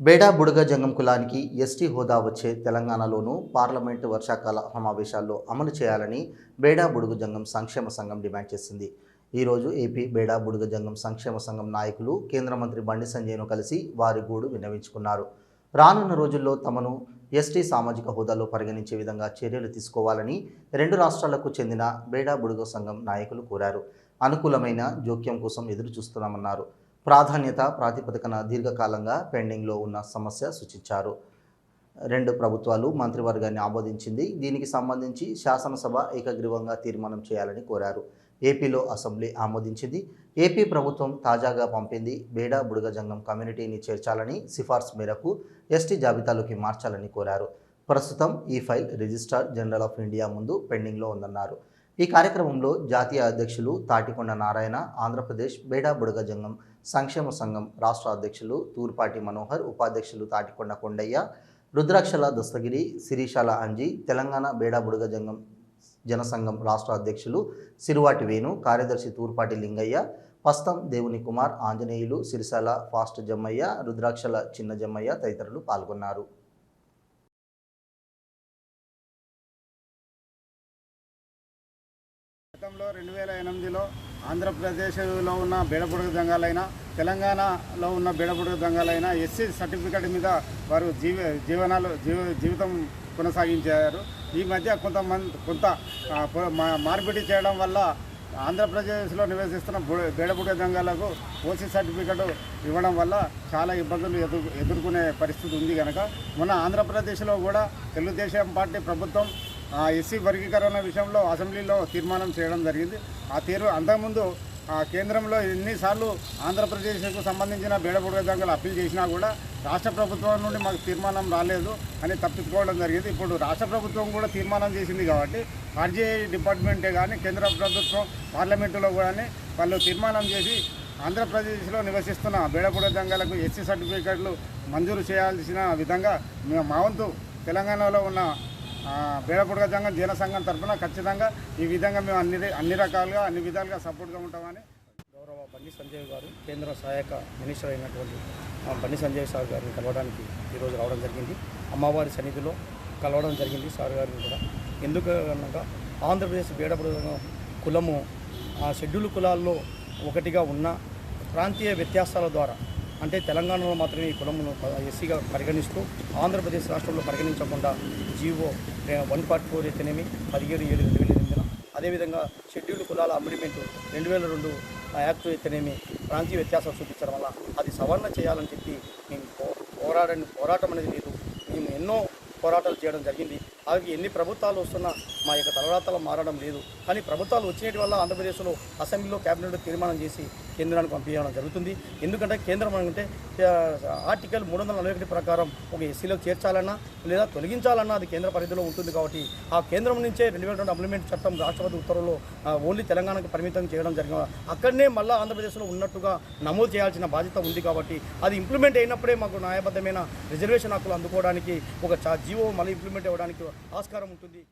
బేడా బుడగ జంగం కులానికి ఎస్టీ హోదా వచ్చే తెలంగాణలోనూ పార్లమెంటు వర్షాకాల సమావేశాల్లో అమలు చేయాలని బేడా బుడుగు జంగం సంక్షేమ సంఘం డిమాండ్ చేసింది. ఈరోజు ఏపీ బేడా బుడుగ జంగం సంక్షేమ సంఘం నాయకులు కేంద్ర మంత్రి బండి సంజయ్ను కలిసి వారి గూడు విన్నవించుకున్నారు. రానున్న రోజుల్లో తమను ఎస్టీ సామాజిక హోదాలో పరిగణించే విధంగా చర్యలు తీసుకోవాలని రెండు రాష్ట్రాలకు చెందిన బేడా బుడుగ సంఘం నాయకులు కోరారు. అనుకూలమైన జోక్యం కోసం ఎదురు చూస్తున్నామన్నారు ప్రాధాన్యత ప్రాతిపదికన దీర్ఘకాలంగా పెండింగ్లో ఉన్న సమస్య సూచించారు. రెండు ప్రభుత్వాలు మంత్రివర్గాన్ని ఆమోదించింది. దీనికి సంబంధించి శాసనసభ ఏకగ్రీవంగా తీర్మానం చేయాలని కోరారు. ఏపీలో అసెంబ్లీ ఆమోదించింది. ఏపీ ప్రభుత్వం తాజాగా పంపింది. బేడా బుడగజంగం కమ్యూనిటీని చేర్చాలని సిఫార్సు మేరకు ఎస్టీ జాబితాలోకి మార్చాలని కోరారు. ప్రస్తుతం ఈ file registrar general of India ముందు పెండింగ్లో ఉందన్నారు. ఈ కార్యక్రమంలో జాతీయ అధ్యక్షులు తాటికొండ నారాయణ ఆంధ్రప్రదేశ్ బేడా బుడగ జంగం సంక్షేమ సంఘం రాష్ట్ర అధ్యక్షులు తూర్పాటి మనోహర్ ఉపాధ్యక్షులు తాటికొండ కొండయ్య రుద్రాక్షల దస్తగిరి శిరీషాల అంజీ తెలంగాణ బేడా బుడగజంగం జనసంఘం రాష్ట్ర అధ్యక్షులు సిరువాటి వేణు కార్యదర్శి తూర్పాటి లింగయ్య పస్తం దేవుని కుమార్ ఆంజనేయులు సిరిసాల ఫాస్ట్ జమ్మయ్య రుద్రాక్షల చిన్న జమ్మయ్య తదితరులు పాల్గొన్నారు. గతంలో రెండు వేల ఎనిమిదిలో ఆంధ్రప్రదేశ్లో ఉన్న బేడబుడగ దంగాలైన తెలంగాణలో ఉన్న బేడబుడగ దంగాలైన ఎస్సీ సర్టిఫికెట్ మీద వారు జీవ జీవనాలు జీవ జీవితం కొనసాగించారు. ఈ మధ్య కొంతమంది కొంత మార్పిడి చేయడం వల్ల ఆంధ్రప్రదేశ్లో నివసిస్తున్న బు- బేడబుడగ దంగాలకు ఓసీ సర్టిఫికెట్ ఇవ్వడం వల్ల చాలా ఇబ్బందులు ఎదుర్కొనే పరిస్థితి ఉంది కనుక మొన్న ఆంధ్రప్రదేశ్లో కూడా తెలుగుదేశం పార్టీ ప్రభుత్వం ఎస్సీ వర్గీకరణ విషయంలో అసెంబ్లీలో తీర్మానం చేయడం జరిగింది. ఆ తీరు అంతకుముందు ఆ కేంద్రంలో ఎన్నిసార్లు ఆంధ్రప్రదేశ్కు సంబంధించిన బేడబుడగ దంగలు అప్పీల్ చేసినా కూడా రాష్ట్ర ప్రభుత్వం నుండి మాకు తీర్మానం రాలేదు అని తప్పించుకోవడం జరిగింది. ఇప్పుడు రాష్ట్ర ప్రభుత్వం కూడా తీర్మానం చేసింది కాబట్టి ఆర్జీఐ డిపార్ట్మెంటే కానీ కేంద్ర ప్రభుత్వం పార్లమెంటులో కూడా వాళ్ళు తీర్మానం చేసి ఆంధ్రప్రదేశ్లో నివసిస్తున్న బేడపూడ దంగలకు ఎస్సీ సర్టిఫికెట్లు మంజూరు చేయాల్సిన విధంగా మేము మా వంతు తెలంగాణలో ఉన్న ఆ, సంఘం జన సంఘం తరఫున ఖచ్చితంగా ఈ విధంగా మేము అన్ని అన్ని రకాలుగా అన్ని విధాలుగా సపోర్ట్గా ఉంటామని గౌరవ బండి సంజయ్ గారు కేంద్ర సహాయక మినిస్టర్ అయినటువంటి బండి సంజయ్ సార్ గారిని కలవడానికి ఈరోజు రావడం జరిగింది. అమ్మవారి సన్నిధిలో కలవడం జరిగింది సార్ గారిని కూడా. ఎందుకు అనగా ఆంధ్రప్రదేశ్ బేడపడ కులము ఆ షెడ్యూల్ కులాల్లో ఒకటిగా ఉన్న ప్రాంతీయ వ్యత్యాసాల ద్వారా అంటే తెలంగాణలో మాత్రమే ఈ కులమును ఎస్సీగా పరిగణిస్తూ ఆంధ్రప్రదేశ్ రాష్ట్రంలో పరిగణించకుండా జీవో వన్ ఫార్టీ ఫోర్ అయితేనేమి పదిహేడు ఏడు రెండు వేల ఎనిమిదిన. అదేవిధంగా షెడ్యూల్డ్ కులాల అమ్రిమెంట్ రెండు వేల రెండు యాక్ట్ అయితేనేమి ప్రాంతీయ వ్యత్యాసాలు చూపించడం వల్ల అది సవరణ చేయాలని చెప్పి మేము పోరాడని పోరాటం అనేది లేదు. మేము ఎన్నో పోరాటాలు చేయడం జరిగింది. అవి ఎన్ని ప్రభుత్వాలు వస్తున్నా మా యొక్క తలరాతలు మారడం లేదు. కానీ ప్రభుత్వాలు వచ్చినటి వల్ల ఆంధ్రప్రదేశ్లో అసెంబ్లీలో క్యాబినెట్ తీర్మానం చేసి కేంద్రానికి పంపించడం జరుగుతుంది. ఎందుకంటే కేంద్రం అంటే ఆర్టికల్ మూడు వందల నలభై ఒకటి ప్రకారం ఒక ఎస్సీలో చేర్చాలన్నా లేదా తొలగించాలన్నా అది కేంద్ర పరిధిలో ఉంటుంది కాబట్టి ఆ కేంద్రం నుంచే రెండు వేల రెండు అప్లిమెంట్ చట్టం రాష్ట్రపతి ఉత్తర్వులో ఓన్లీ తెలంగాణకు పరిమితం చేయడం జరిగిన అక్కడనే మళ్ళీ ఆంధ్రప్రదేశ్లో ఉన్నట్టుగా నమోదు చేయాల్సిన బాధ్యత ఉంది కాబట్టి అది ఇంప్లిమెంట్ అయినప్పుడే మాకు న్యాయబద్ధమైన రిజర్వేషన్ హక్కులు అందుకోవడానికి ఒక జీవో మళ్ళీ ఇంప్లిమెంట్ అవ్వడానికి ఆస్కారం ఉంటుంది.